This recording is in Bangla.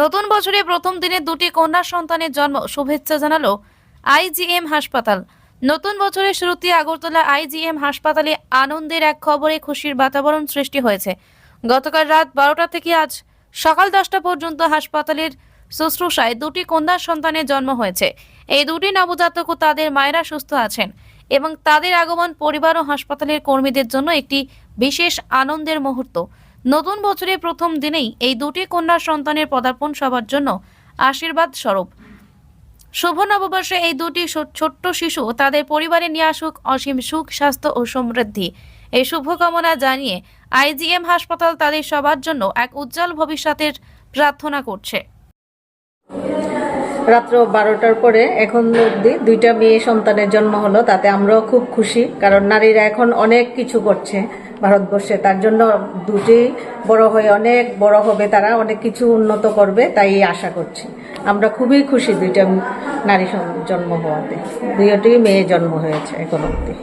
নতুন বছরে প্রথম দিনে দুটি কন্যা সন্তানের জন্ম শুভেচ্ছা জানালো আইজিএম হাসপাতাল। নতুন বছরের শুরুতে আগরতলা আইজিএম হাসপাতালে আনন্দের এক খবরে খুশির বাতাবরণ সৃষ্টি হয়েছে। গতকাল রাত বারোটা থেকে আজ সকাল দশটা পর্যন্ত হাসপাতালের শুশ্রূষায় দুটি কন্যা সন্তানের জন্ম হয়েছে। এই দুটি নবজাতক ও তাদের মায়েরা সুস্থ আছেন এবং তাদের আগমন পরিবার ও হাসপাতালের কর্মীদের জন্য একটি বিশেষ আনন্দের মুহূর্ত। নতুন বছরের প্রথম দিনেই এই দুটি কন্যা সন্তানের পদার্পণ সবার জন্য আশীর্বাদ স্বরূপ। শুভ নববর্ষে এই দুটি ছোট্ট শিশু তাদের পরিবারে নিয়ে আসুক অসীম সুখ, স্বাস্থ্য ও সমৃদ্ধি। এই শুভকামনা জানিয়ে আইজিএম হাসপাতাল তাদের সবার জন্য এক উজ্জ্বল ভবিষ্যতের প্রার্থনা করছে। রাত্র বারোটার পরে এখন অবধি দুইটা মেয়ে সন্তানের জন্ম হলো, তাতে আমরাও খুব খুশি, কারণ নারীরা এখন অনেক কিছু করছে ভারতবর্ষে। তার জন্য দুটি বড় হয়ে অনেক বড় হবে, তারা অনেক কিছু উন্নত করবে, তাই আশা করছি। আমরা খুবই খুশি দুইটা নারী জন্ম হওয়াতে। দুইটি মেয়ে জন্ম হয়েছে এখন অবধি।